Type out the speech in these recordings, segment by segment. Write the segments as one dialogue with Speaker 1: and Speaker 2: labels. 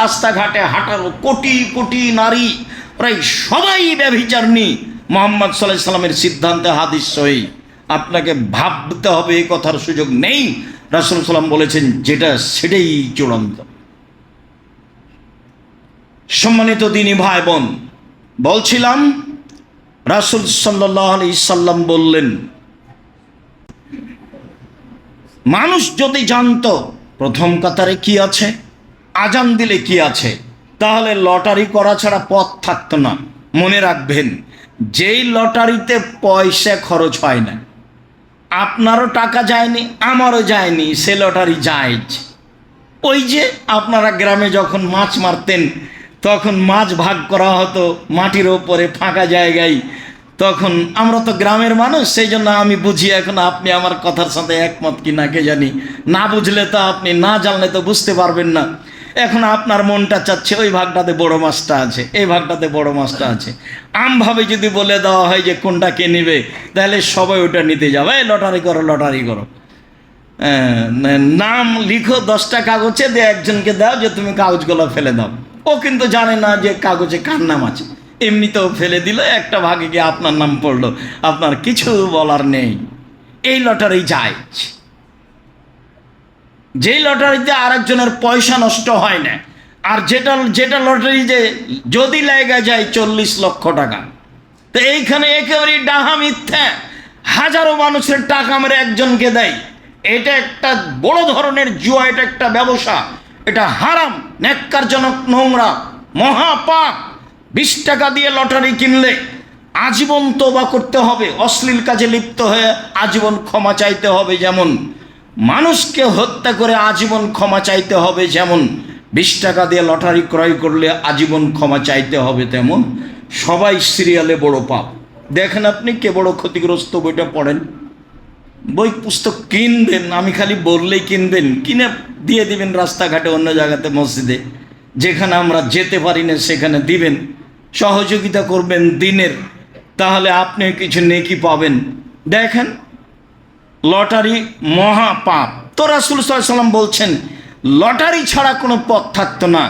Speaker 1: রাস্তাঘাটে হাঁটালো কোটি কোটি নারী, প্রায় সবাই ব্যভিচারণী। মোহাম্মদ সাল্লাহ সাল্লামের সিদ্ধান্তে হাদিস সহি। আপনাকে ভাবতে হবে এই কথার সুযোগ নেই। রাসুল সাল্লাম বলেছেন, যেটা সেটাই চূড়ান্ত। সম্মানিত দিনী ভাই বোন বলছিলাম, রাসুল সাল্লাহ আলি সাল্লাম বললেন, মানুষ যদি জানতো প্রথম কাতারে কি আছে আজান দিলে কি আছে? তাহলে লটারি করা ছাড়া পথ থাকতো না। মনে রাখবেন, যেই লটারিতে পয়সা খরচ হয় না, আপনারও টাকা যায়নি, আমারও যায়নি, সে লটারি যায় ওই যে আপনারা গ্রামে যখন মাছ মারতেন, তখন মাছ ভাগ করা হতো মাটির ওপরে ফাঁকা জায়গায়। তখন আমরা তো গ্রামের মানুষ, সেই জন্য আমি বুঝি এখন আপনি আমার কথার সাথে একমত কি না কে জানি। না বুঝলে তো আপনি, না জানলে তো বুঝতে পারবেন না। এখন আপনার মনটা চাচ্ছে ওই ভাগটাতে বড় মাছটা আছে এই ভাগটাতে বড় মাছটা আছে। আমভাবে যদি বলে দেওয়া হয় যে কোনটা কে নেবে তাহলে সবাই ওটা নিতে যাবে এই লটারি করো লটারি করো। আহ, নাম লিখো দশটা কাগজে দিয়ে একজনকে দাও যে তুমি কাগজগুলো ফেলে দাও। ও কিন্তু জানে না যে কাগজে কার নাম আছে। এমনিতেও ফেলে দিল একটা ভাগে গিয়ে আপনার নাম পড়ল। আপনার কিছু বলার নেই। এই লটারি যায়। যেই লটারিতে আরেকজনের পয়সা নষ্ট হয় না, আর যেটা যেটা লটারি যে যদি লেগে যায় চল্লিশ লক্ষ টাকা। তো এইখানে একেবারেই ডাহা মিথ্যা। হাজারো মানুষের টাকা মেরে একজনকে দেয়। এটা একটা বড় ধরনের জুয়া, এটা একটা ব্যবসা। এটা হারাম, ন্যাক্কারজনক নোংরা, মহাপাপ। বিশ টাকা দিয়ে লটারি কিনলে আজীবন তোবা করতে হবে, অশ্লীল কাজে লিপ্ত হয়ে আজীবন ক্ষমা চাইতে হবে যেমন। মানুষকে হত্যা করে আজীবন ক্ষমা চাইতে হবে যেমন বিশ টাকা দিয়ে লটারি ক্রয় করলে আজীবন ক্ষমা চাইতে হবে তেমন সবাই সিরিয়ালে বড় পাপ। দেখেন আপনি কে বড় ক্ষতিগ্রস্ত বইটা পড়েন? বই পুস্তক কিনবেন, আমি খালি বললেই কিনবেন। কিনে দিয়ে দিবেন রাস্তাঘাটে অন্য জায়গাতে, মসজিদে। যেখানে আমরা যেতে পারি না, সেখানে দিবেন। সহযোগিতা করবেন দিনের। তাহলে আপনি কিছু নেকি পাবেন। দেখেন লটারি মহা পাপ তো রাসুল সাল্লাম বলছেন, লটারি ছাড়া কোনো পথ থাকতো না।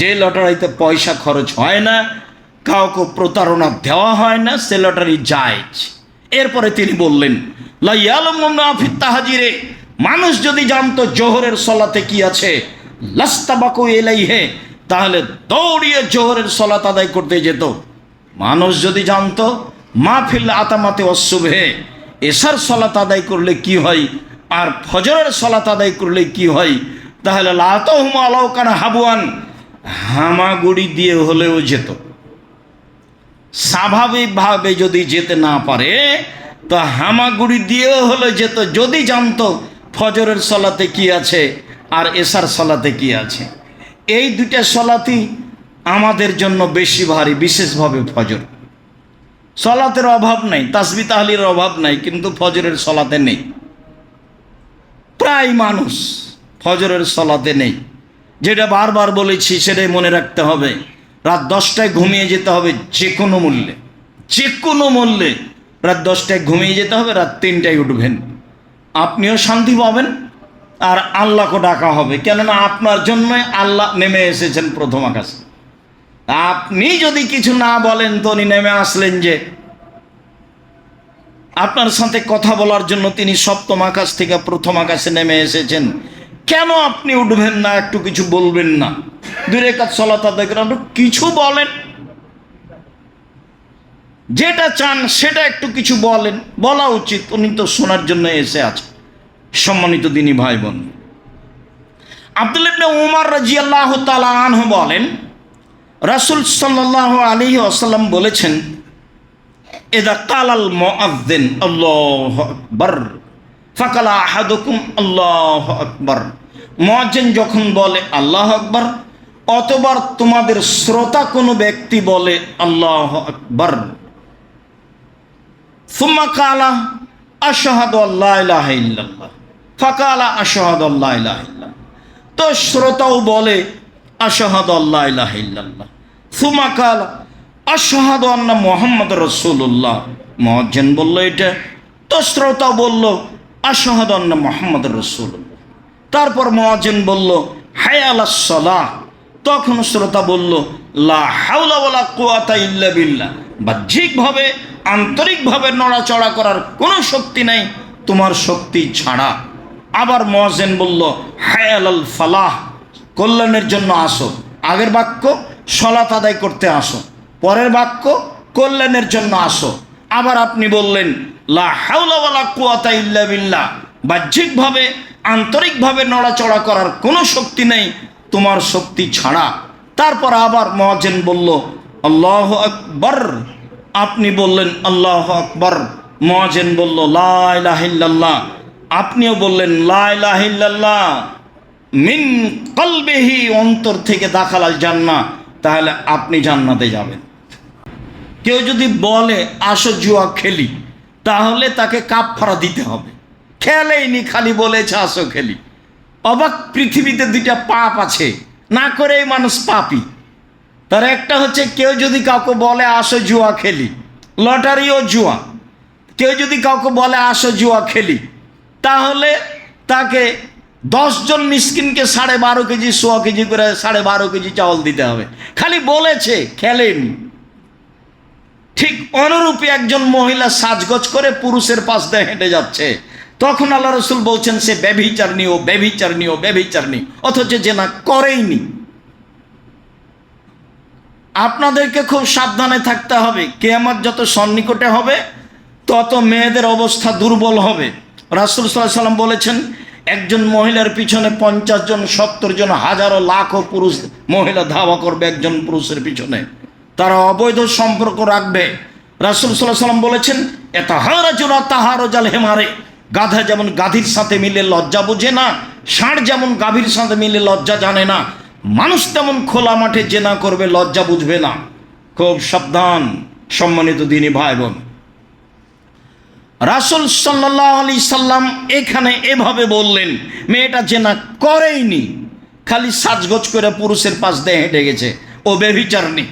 Speaker 1: যে লটারিতে পয়সা খরচ হয় না, কাউকে প্রতারণা দেওয়া হয় না, সে লটারি যায় এরপরে তিনি বললেন তাহাজিরে, মানুষ যদি জানতো জোহরের সলাতে কি আছে লাস্তাবাকু এলাইহে তাহলে দৌড়িয়ে জোহরের সলাত আদায় করতে যেত। মানুষ যদি জানতো মাহফিল আতামাতে অশুভে এসার সলাত আদায় করলে কি হয়? আর ফজরের সলাত আদায় করলে কি হয়? তাহলে লাতহুম আলাউকান হাবুয়ান হামাগুড়ি দিয়ে হলেও যেত। স্বাভাবিকভাবে যদি যেতে না পারে, তো হামাগুড়ি দিয়েও হলে যেত। যদি জানতো ফজরের সলাতে কি আছে আর এসার সলাতে কি আছে। এই দুইটা সলাতি আমাদের জন্য বেশি ভারী, বিশেষভাবে ফজর। সলাতের অভাব নাই, তাসবি তাহলির অভাব নাই, কিন্তু ফজরের সলাতে নেই। প্রায় মানুষ ফজরের সলাতে নেই। যেটা বারবার বলেছি, সেটাই মনে রাখতে হবে। রাত দশটায় ঘুমিয়ে যেতে হবে যে কোনো মূল্যে। যে কোনো মূল্যে রাত দশটায় ঘুমিয়ে যেতে হবে, রাত তিনটায় উঠবেন। আপনিও শান্তি পাবেন আর আল্লাহকে ডাকা হবে। কেননা আপনার জন্যই আল্লাহ নেমে এসেছেন প্রথম আকাশে। আপনি যদি কিছু না বলেন তো উনি নেমে আসলেন যে, আপনার সাথে কথা বলার জন্য তিনি সপ্তম আকাশ থেকে প্রথম আকাশে নেমে এসেছেন। কেন আপনি উঠবেন না? একটু কিছু বলবেন না। দূরে কাজ চলাতা দেখেন কিছু বলেন। যেটা চান, সেটা একটু কিছু বলেন। বলা উচিত, উনি তো শোনার জন্য এসে আছে সম্মানিত দিনী ভাই বোন, আব্দুল ইবনে উমর রাজিয়াল্লাহু তাআলা আনহু বলেন রাসূল সাল্লাল্লাহু আলাইহি ওয়াসাল্লাম বলেছেন এদা কালাল মুআজ্জিন আল্লাহু আকবার, ফাকালা আহাদুকুম, আল্লাহু আকবার। মুয়াজ্জিন যখন বলে, আল্লাহ আকবার, অতবার তোমাদের শ্রোতা কোনো ব্যক্তি বলে, আল্লাহ আকবার। সুম্মা কালা, আশহাদু আল্লাহ ফাকালা, আশহাদু আল্লাহ তো শ্রোতাও বলে আশহাদু আল্লাহ ইলাহা ইল্লাল্লাহ। সুম্মা কালা, আশহাদু আন্না মুহাম্মদ রাসূলুল্লাহ। মুয়াজ্জিন বলল এটা তো শ্রোতা বলল, আশহাদু আন্না মুহাম্মদ রাসূলুল্লাহ। তারপর মুয়াজ্জিন বলল হায় আলাস সালাহ তখন শ্রোতা বলল, লা হাওলা ওয়ালা কুয়াতা ইল্লা বিল্লাহ। বাহ্যিকভাবে, আন্তরিকভাবে নড়াচড়া করার কোনো শক্তি নাই, তোমার শক্তি ছাড়া। আবার মহাজেন বলল হায়াল আল ফালাহ। কল্যাণের জন্য আসো। আগের বাক্য সলাত আদায় করতে আসো। পরের বাক্য, কল্যাণের জন্য আসো। আবার আপনি বললেন, লা কুয়াতা ইল্লা বিল্লাহ। বাহ্যিকভাবে, আন্তরিকভাবে নড়াচড়া করার কোনো শক্তি নেই তোমার শক্তি ছাড়া। তারপর আবার মহাজেন বলল, আল্লাহ আকবর। আপনি বললেন, আল্লাহ আকবর। মহাজেন বলল লাহিল্লাহ আপনিও বললেন লাহিল্লাহ মিন কলবেহি অন্তর থেকে দাখালাল জান্না তাহলে আপনি জান্নাতে যাবেন। কেউ যদি বলে, আসো জুয়া খেলি, তাহলে তাকে কাপ ফাড়া দিতে হবে। খেলেইনি, খালি বলেছে, আসো খেলি। অবাক পৃথিবীতে দুইটা পাপ আছে, না করেই মানুষ পাপি। তার একটা হচ্ছে, কেউ যদি কাউকে বলে, আসো জুয়া খেলি, লটারিও জুয়া। কেউ যদি কাউকে বলে, আসো জুয়া খেলি, তাহলে তাকে দশজন মিসকিনকে সাড়ে বারো কেজি সোয়া কেজি করে সাড়ে বারো কেজি চাউল দিতে হবে। খালি বলেছে, খেলেনি। ঠিক অনুরূপী একজন মহিলা সাজগজ করে পুরুষের পাশ দিয়ে হেঁটে যাচ্ছে। তখন আল্লাহ রসুল বলছেন, সে ব্যভিচারণী, ও ব্যভিচারণী ও ব্যভিচারণী, অথচ যে না করেইনি। আপনাদেরকে খুব সাবধানে থাকতে হবে। কেয়ামত যত সন্নিকটে হবে, তত মেয়েদের অবস্থা দুর্বল হবে। রাসুল সাল্লাহ সাল্লাম বলেছেন একজন মহিলার পিছনে পঞ্চাশ জন, সত্তর জন, হাজারো লাখো পুরুষ মহিলা ধাওয়া করবে একজন পুরুষের পিছনে। তারা অবৈধ সম্পর্ক রাখবে। রাসুল সাল্লাহ সাল্লাম বলেছেন এত হারা জোড়া তাহারও জাল হেমারে। গাধা যেমন গাধীর সাথে মিলে লজ্জা বুঝে না, ষাঁড় যেমন গাভীর সাথে মিলে লজ্জা জানে না, মানুষ তেমন খোলা মাঠে জেনা করবে, লজ্জা বুঝবে না। খুব সাবধান, সম্মানিত দিনী ভাই বোন। রাসুল সাল্লাহ আলি সাল্লাম এখানে এভাবে বললেন, মেয়েটা জেনা করেইনি। খালি সাজগোজ করে পুরুষের পাশ দিয়ে হেঁটে গেছে। ও বেভিচারনি